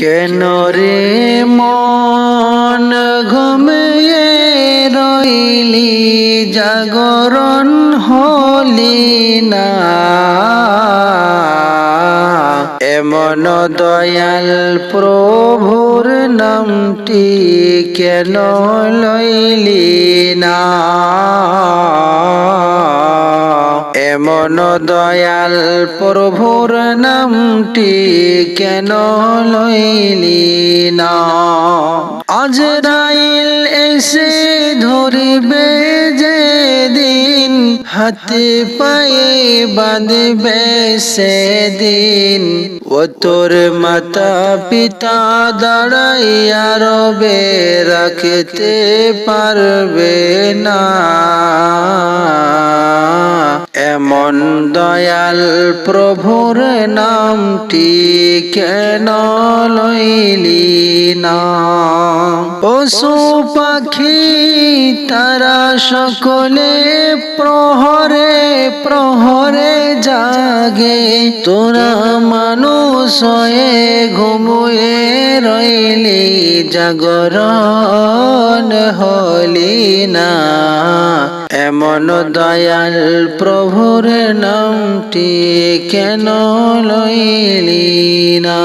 কেন রে মন ঘুমিয়ে রইলি? জাগরণ হলি না। এমন দয়াল প্রভুর নামটি কেন লইলি না? এমন দয়াল প্রভুর নামটি কেন লইলি না? আজরাইল এসে ধরিবে যে দিন হাতে পায়ে বাঁধবে সেদিন। ও তোর মাতা পিতা দাঁড়াইয়া রবে, রাখতে পারবে না। দয়াল প্রভুর নামটি কেন লইলি না? পশু পাখি তারা সকলে প্রহরে প্রহরে জাগে। তোরা মানুষ ঘুমুয়ে রইলি, জাগরণ হলি না। এমন দয়াল প্রভুর নামটি কেন লইলি না?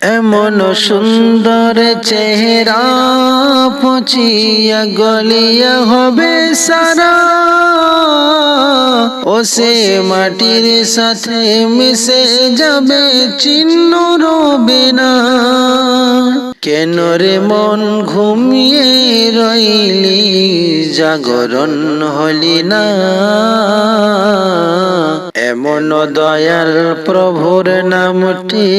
এমন সুন্দর চেহারা পচিয়া গলিয়া হবে সারা। ও সে মাটির সাথে মিশে যাবে চিহ্ন রবে কেন রে মন ঘুমিয়ে রইলি? জাগরণ হলি না। এমন দয়াল প্রভুর নামটি